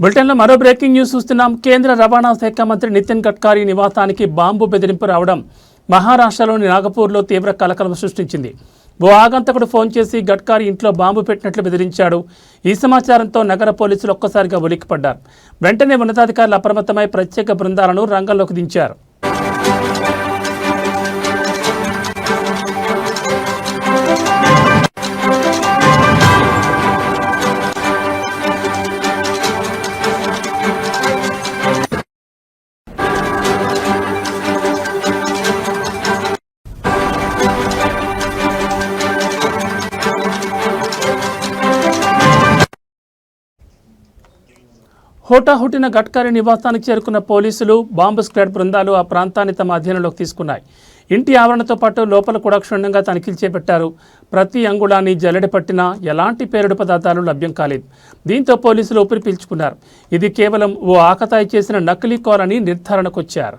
బులెటిన్లో మరో breaking news చూస్తున్నాం. కేంద్ర రవాణా శాఖ మంత్రి నితిన్ గడ్కరీ నివాసానికి బాంబు బెదిరింపు రావడం మహారాష్ట్రలోని నాగపూర్లో తీవ్ర కలకలం సృష్టించింది. ఓ ఆగంతకుడు ఫోన్ చేసి గడ్కరీ ఇంట్లో బాంబు పెట్టినట్లు బెదిరించాడు. ఈ సమాచారంతో నగర పోలీసులు ఒక్కసారిగా ఉలిక్కిపడ్డారు. వెంటనే ఉన్నతాధికారులు అప్రమత్తమై ప్రత్యేక బృందాలను రంగంలోకి దించారు. హోటాహుటిన గట్కారి నివాసానికి చేరుకున్న పోలీసులు బాంబు స్క్వాడ్ బృందాలు ఆ ప్రాంతాన్ని తమ అధీనంలోకి తీసుకున్నాయి. ఇంటి ఆవరణతో పాటు లోపల కూడా క్షుణ్ణంగా తనిఖీలు చేపట్టారు. ప్రతి అంగుళాన్ని జల్లెడ పట్టినా ఎలాంటి పేరుడు పదార్థాలు లభ్యం కాలేదు. దీంతో పోలీసులు ఊపిరి పీల్చుకున్నారు. ఇది కేవలం ఓ ఆకతాయి చేసిన నకిలీ కాల్ అని నిర్ధారణకొచ్చారు